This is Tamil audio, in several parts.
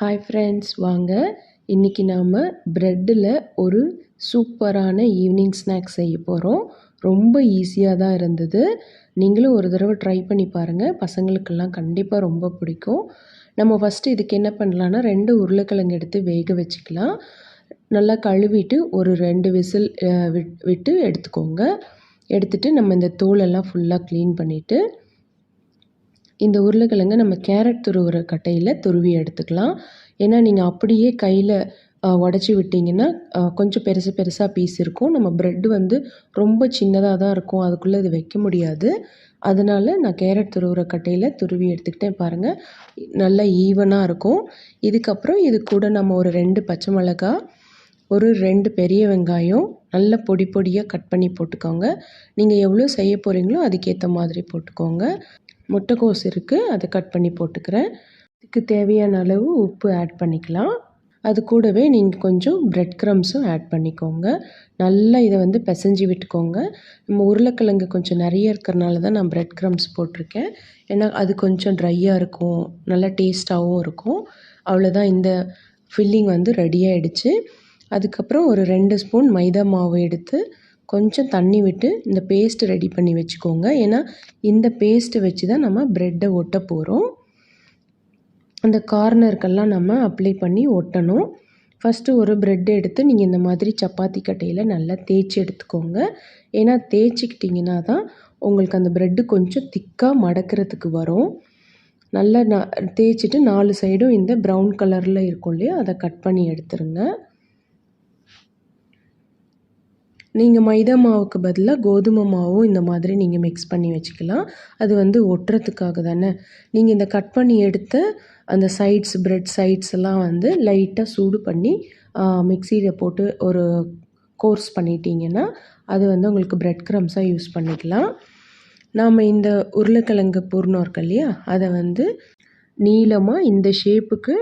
ஹாய் ஃப்ரெண்ட்ஸ் வாங்க. இன்றைக்கி நாம் ப்ரெட்டில் ஒரு சூப்பரான ஈவினிங் ஸ்நாக்ஸ் செய்ய போகிறோம் ரொம்ப ஈஸியாக தான் இருந்தது. நீங்களும் ஒரு தடவை ட்ரை பண்ணி பாருங்கள் பசங்களுக்கெல்லாம் கண்டிப்பாக ரொம்ப பிடிக்கும். நம்ம ஃபஸ்ட்டு இதுக்கு என்ன பண்ணலான்னா ரெண்டு உருளைக்கிழங்கு எடுத்து வேக வச்சுக்கலாம். நல்லா கழுவிட்டு ஒரு ரெண்டு விசில் விட்டு எடுத்துக்கோங்க. எடுத்துகிட்டு நம்ம இந்த தோலெல்லாம் ஃபுல்லாக க்ளீன் பண்ணிவிட்டு இந்த உருளைக்கிழங்க நம்ம கேரட் துருவுற கட்டையில் துருவி எடுத்துக்கலாம். ஏன்னா நீங்கள் அப்படியே கையில் உடச்சி விட்டிங்கன்னா கொஞ்சம் பெருசு பெருசாக பீஸ் இருக்கும். நம்ம ப்ரெட் வந்து ரொம்ப சின்னதாக தான் இருக்கும். அதுக்குள்ளே இது வைக்க முடியாது. அதனால் நான் கேரட் துருவுற கட்டையில் துருவி எடுத்துக்கிட்டேன் பாருங்கள் நல்லா ஈவனாக இருக்கும். இதுக்கப்புறம் இது கூட நம்ம ஒரு ரெண்டு பச்சை மிளகா ஒரு ரெண்டு பெரிய வெங்காயம் நல்ல பொடி பொடியாக கட் பண்ணி போட்டுக்கோங்க. நீங்கள் எவ்வளோ செய்ய போகிறீங்களோ அதுக்கேற்ற மாதிரி போட்டுக்கோங்க. முட்டைக்கோஸ் இருக்குது அதை கட் பண்ணி போட்டுக்கிறேன். இதுக்கு தேவையான அளவு உப்பு ஆட் பண்ணிக்கலாம். அது கூடவே நீங்கள் கொஞ்சம் ப்ரெட் க்ரம்ஸும் ஆட் பண்ணிக்கோங்க. நல்லா இதை வந்து பிசைஞ்சு விட்டுக்கோங்க. நம்ம உருளைக்கிழங்கு கொஞ்சம் நிறைய இருக்கிறனால தான் நான் ப்ரெட் க்ரம்ஸ் போட்டிருக்கேன். ஏன்னா அது கொஞ்சம் ட்ரையாக இருக்கும் நல்லா டேஸ்ட்டாகவும் இருக்கும். அவ்வளோதான் இந்த ஃபில்லிங் வந்து ரெடி ஆகிடுச்சு அதுக்கப்புறம் ஒரு ரெண்டு ஸ்பூன் மைதா மாவு எடுத்து கொஞ்சம் தண்ணி விட்டு இந்த பேஸ்ட்டு ரெடி பண்ணி வச்சுக்கோங்க. ஏன்னா இந்த பேஸ்ட்டை வச்சு தான் நம்ம ப்ரெட்டை ஒட்ட போகிறோம் அந்த கார்னருக்கெல்லாம் நம்ம அப்ளை பண்ணி ஒட்டணும். ஃபஸ்ட்டு ஒரு ப்ரெட் எடுத்து நீங்கள் இந்த மாதிரி சப்பாத்தி கட்டையில் நல்லா தேய்ச்சி எடுத்துக்கோங்க. ஏன்னா தேய்ச்சிக்கிட்டிங்கன்னா தான் உங்களுக்கு அந்த ப்ரெட்டு கொஞ்சம் திக்காக மடக்கிறதுக்கு வரும். நல்லா நான் தேய்ச்சிட்டு நாலு சைடும் இந்த ப்ரௌன் கலரில் இருக்கும் இல்லையா? அதை கட் பண்ணி எடுத்துருங்க. நீங்கள் மைதா மாவுக்கு பதிலாக கோதுமை மாவும் இந்த மாதிரி நீங்கள் மிக்ஸ் பண்ணி வச்சுக்கலாம். அது வந்து ஒட்டுறதுக்காக தானே. நீங்கள் இந்த கட் பண்ணி எடுத்த அந்த சைட்ஸ் ப்ரெட் சைட்ஸ் எல்லாம் வந்து லைட்டாக சூடு பண்ணி மிக்சியில் போட்டு ஒரு கோர்ஸ் பண்ணிட்டீங்கன்னா அது வந்து உங்களுக்கு ப்ரெட் க்ரம்ஸாக யூஸ் பண்ணிக்கலாம். நாம் இந்த உருளைக்கிழங்கு பூர்ணம் இருக்கு இல்லையா? அதை வந்து நீளமாக இந்த ஷேப்புக்கு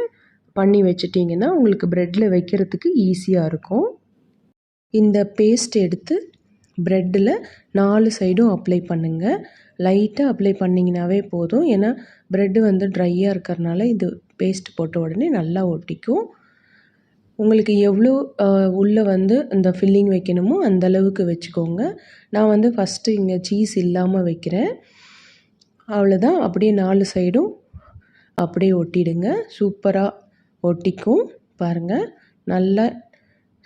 பண்ணி வச்சிட்டிங்கன்னா உங்களுக்கு ப்ரெட்டில் வைக்கிறதுக்கு ஈஸியாக இருக்கும். இந்த பேஸ்ட் எடுத்து ப்ரெட்டில் நாலு சைடும் அப்ளை பண்ணுங்கள் லைட்டாக அப்ளை பண்ணிங்கனாவே போதும். ஏன்னா ப்ரெட்டு வந்து ட்ரையாக இருக்கிறனால இது பேஸ்ட் போட்ட உடனே நல்லா ஒட்டிக்கும். உங்களுக்கு எவ்வளோ உள்ளே வந்து இந்த ஃபில்லிங் வைக்கணுமோ அந்தளவுக்கு வச்சுக்கோங்க. நான் வந்து ஃபஸ்ட்டு இங்கே சீஸ் இல்லாமல் வைக்கிறேன். அவ்வளோதான் அப்படியே நாலு சைடும் அப்படியே ஒட்டிடுங்க. சூப்பராக ஒட்டிக்கும். பாருங்கள் நல்லா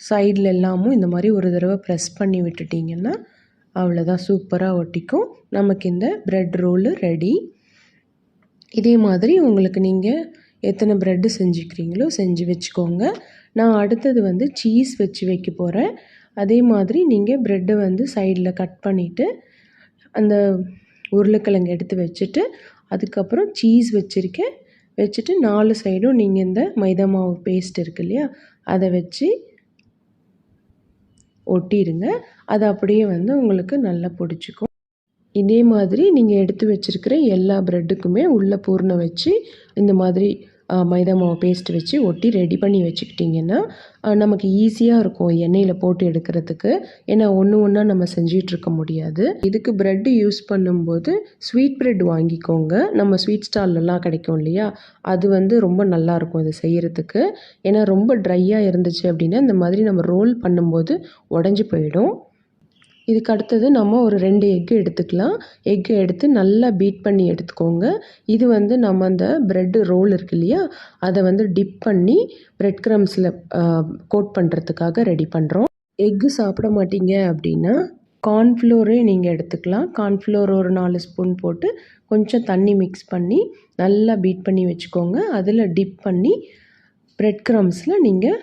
சைடில் எல்லாமும் இந்த மாதிரி ஒரு தடவை ப்ரெஸ் பண்ணி விட்டுட்டிங்கன்னா அவ்வளோதான் சூப்பராக ஒட்டிக்கும். நமக்கு இந்த ப்ரெட் ரோலு ரெடி இதே மாதிரி உங்களுக்கு நீங்கள் எத்தனை ப்ரெட்டு செஞ்சுக்கிறீங்களோ செஞ்சு வச்சுக்கோங்க. நான் அடுத்தது வந்து சீஸ் வச்சு வைக்க போகிறேன் அதே மாதிரி நீங்கள் ப்ரெட்டை வந்து சைடில் கட் பண்ணிவிட்டு அந்த உருளைக்கிழங்கு எடுத்து வச்சுட்டு அதுக்கப்புறம் சீஸ் வச்சுருக்கேன். வச்சுட்டு நாலு சைடும் நீங்கள் இந்த மைதா மாவு பேஸ்ட் இருக்கு இல்லையா அதை வச்சு ஒட்டிடுங்க. அது அப்படியே வந்து உங்களுக்கு நல்லா பிடிச்சிக்கும். இதே மாதிரி நீங்கள் எடுத்து வச்சுருக்கிற எல்லா ப்ரெட்டுக்குமே உள்ளே பூர்ணம் வச்சு இந்த மாதிரி மைதா மாவு பேஸ்ட் வச்சு ஒட்டி ரெடி பண்ணி வச்சுக்கிட்டிங்கன்னா நமக்கு ஈஸியாக இருக்கும் எண்ணெயில் போட்டு எடுக்கிறதுக்கு. ஏன்னா ஒன்று ஒன்றா நம்ம செஞ்சிகிட்ருக்க முடியாது. இதுக்கு ப்ரெட்டு யூஸ் பண்ணும்போது ஸ்வீட் ப்ரெட் வாங்கிக்கோங்க. நம்ம ஸ்வீட் ஸ்டால்லலாம் கிடைக்கும் இல்லையா? அது வந்து ரொம்ப நல்லாயிருக்கும் இது செய்கிறதுக்கு ஏன்னா ரொம்ப ட்ரையாக இருந்துச்சு அப்படின்னா இந்த மாதிரி நம்ம ரோல் பண்ணும்போது உடஞ்சி போயிடும். இதுக்கு அடுத்தது நம்ம ஒரு ரெண்டு எக்கு எடுத்துக்கலாம். எக்கு எடுத்து நல்லா பீட் பண்ணி எடுத்துக்கோங்க. இது வந்து நம்ம அந்த ப்ரெட்டு ரோல் இருக்கு இல்லையா? அதை வந்து டிப் பண்ணி ப்ரெட் க்ரம்ஸில் கோட் பண்ணுறதுக்காக ரெடி பண்ணுறோம் எக்கு சாப்பிட மாட்டீங்க அப்படின்னா கார்ன்ஃப்ளோரே நீங்கள் எடுத்துக்கலாம். கார்ன்ஃப்ளோர் ஒரு நாலு ஸ்பூன் போட்டு கொஞ்சம் தண்ணி மிக்ஸ் பண்ணி நல்லா பீட் பண்ணி வச்சுக்கோங்க. அதில் டிப் பண்ணி ப்ரெட் க்ரம்ஸில் நீங்கள்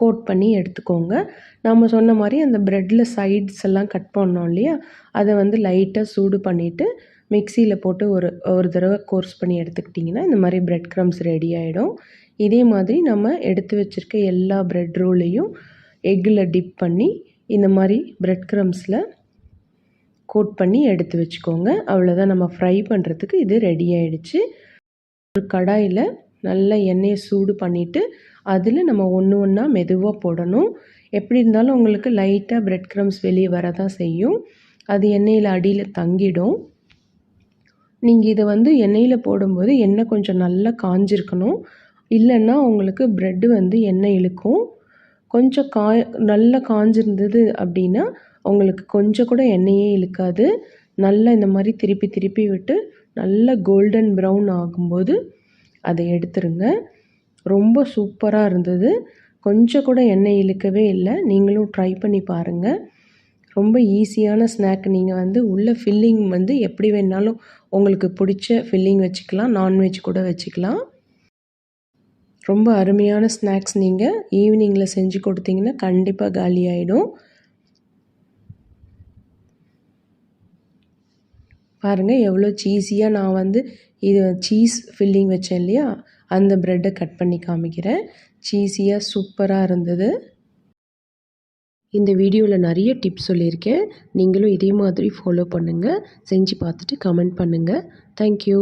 கோட் பண்ணி எடுத்துக்கோங்க. நம்ம சொன்ன மாதிரி அந்த ப்ரெட்டில் சைட்ஸ் எல்லாம் கட் பண்ணோம் இல்லையா? அதை வந்து லைட்டாக சூடு பண்ணிவிட்டு மிக்சியில் போட்டு ஒரு ஒரு தடவை கோர்ஸ் பண்ணி எடுத்துக்கிட்டிங்கன்னா இந்த மாதிரி ப்ரெட் க்ரம்ஸ் ரெடி ஆகிடும் இதே மாதிரி நம்ம எடுத்து வச்சுருக்க எல்லா ப்ரெட் ரோலையும் எக்கில் டிப் பண்ணி இந்த மாதிரி ப்ரெட் க்ரம்ஸில் கோட் பண்ணி எடுத்து வச்சுக்கோங்க. அவ்வளோதான் நம்ம ஃப்ரை பண்ணுறதுக்கு இது ரெடி ஆகிடுச்சு ஒரு கடாயில் நல்லா எண்ணெயை சூடு பண்ணிவிட்டு அதில் நம்ம ஒன்று ஒன்றா மெதுவாக போடணும். எப்படி இருந்தாலும் உங்களுக்கு லைட்டாக ப்ரெட் க்ரம்ஸ் வெளியே வர தான் செய்யும். அது எண்ணெயில் அடியில் தங்கிடும். நீங்கள் இதை வந்து எண்ணெயில் போடும்போது எண்ணெய் கொஞ்சம் நல்லா காஞ்சிருக்கணும். இல்லைன்னா உங்களுக்கு ப்ரெட்டு வந்து எண்ணெய் இழுக்கும். கொஞ்சம் காய் நல்லா காஞ்சிருந்தது அப்படின்னா உங்களுக்கு கொஞ்சம் கூட எண்ணெயே இழுக்காது. நல்லா இந்த மாதிரி திருப்பி திருப்பி விட்டு நல்லா கோல்டன் ப்ரௌன் ஆகும்போது அதை எடுத்துருங்க. ரொம்ப சூப்பராக இருந்தது. கொஞ்சம் கூட எண்ணெய் இழுக்கவே இல்லை. நீங்களும் ட்ரை பண்ணி பாருங்கள் ரொம்ப ஈஸியான ஸ்நாக் நீங்கள் வந்து உள்ள ஃபில்லிங் வந்து எப்படி வேணாலும் உங்களுக்கு பிடிச்ச ஃபில்லிங் வச்சுக்கலாம். நான்வெஜ் கூட வச்சுக்கலாம். ரொம்ப அருமையான ஸ்நாக்ஸ் நீங்கள் ஈவினிங்கில் செஞ்சு கொடுத்தீங்கன்னா கண்டிப்பாக காலி ஆகிடும் பாருங்கள் எவ்வளோ சீஸியாக நான் வந்து இது சீஸ் ஃபில்லிங் வச்சேன் இல்லையா? அந்த ப்ரெட்டை கட் பண்ணி காமிக்கிறேன். சீஸியாக சூப்பராக இருந்தது. இந்த வீடியோவில் நிறைய டிப்ஸ் சொல்லியிருக்கேன். நீங்களும் இதே மாதிரி ஃபாலோ பண்ணுங்கள் செஞ்சு பார்த்துட்டு கமெண்ட் பண்ணுங்கள் தேங்க்யூ